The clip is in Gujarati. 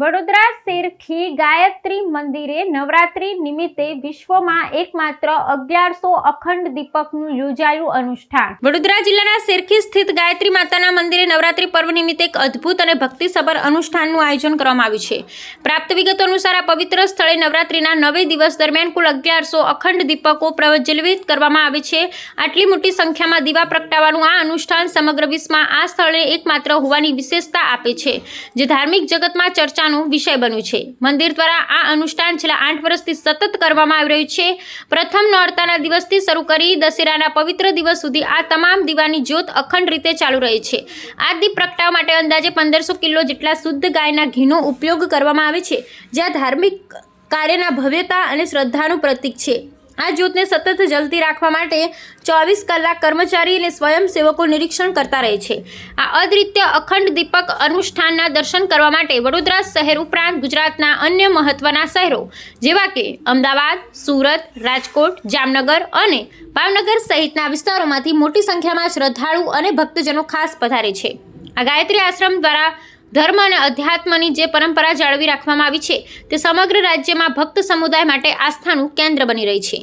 વડોદરા શેરખી ગાયત્રી મંદિરે નવરાત્રી નિમિત્તે વિશ્વમાં એકમાત્ર અગિયારસો અખંડ દીપકનું યોજાયું અનુષ્ઠાન. વડોદરા જિલ્લાના શેરખી સ્થિત ગાયત્રી માતાના મંદિરે નવરાત્રી પર્વ નિમિત્તે એક અદ્ભુત અને ભક્તિસભર અનુષ્ઠાનનું આયોજન કરવામાં આવ્યું છે. પ્રાપ્ત વિગતો અનુસાર આ પવિત્ર સ્થળે નવરાત્રીના નવે દિવસ દરમિયાન કુલ અગિયારસો અખંડ દીપકો પ્રજ્વલિત કરવામાં આવે છે. આટલી મોટી સંખ્યામાં દીવા પ્રગટાવવાનું આ અનુષ્ઠાન સમગ્ર વિશ્વમાં આ સ્થળે એકમાત્ર હોવાની વિશેષતા આપે છે. જે ધાર્મિક જગતમાં ચર્ચાનો વિષય બન્યું છે. મંદિર દ્વારા આ અનુષ્ઠાન છેલ્લા આઠ વર્ષથી સતત કરવામાં આવી રહ્યું છે. પ્રથમ નોરતાના દિવસથી શરૂ કરી દશેરાના પવિત્ર દિવસ સુધી આ તમામ દીવાની જ્યોત અખંડ રીતે ચાલુ રહે છે. આ દીપ પ્રગટાવવા માટે અંદાજે પંદરસો કિલો જેટલા શુદ્ધ ગાયના ઘીનો ઉપયોગ કરવામાં આવે છે, જ્યાં ધાર્મિક કાર્યના ભવ્યતા અને શ્રદ્ધાનું પ્રતીક છે. આ જ્યોતને સતત જલતી રાખવા માટે ચોવીસ કલાક કર્મચારી અને સ્વયંસેવકો નિરીક્ષણ કરતા રહે છે. આ અદ્વિતીય અખંડ દીપક અનુષ્ઠાનના દર્શન કરવા માટે વડોદરા શહેર ઉપરાંત ગુજરાતના અન્ય મહત્વના શહેરો, જેવા કે અમદાવાદ, સુરત, રાજકોટ, જામનગર અને ભાવનગર સહિતના વિસ્તારોમાંથી મોટી સંખ્યામાં શ્રદ્ધાળુ અને ભક્તજનો ખાસ પધારે છે. આ ગાયત્રી આશ્રમ દ્વારા ધર્મ અને અધ્યાત્મની જે પરંપરા જાળવી રાખવામાં આવી છે, તે સમગ્ર રાજ્યમાં ભક્ત સમુદાય માટે આસ્થાનું કેન્દ્ર બની રહી છે.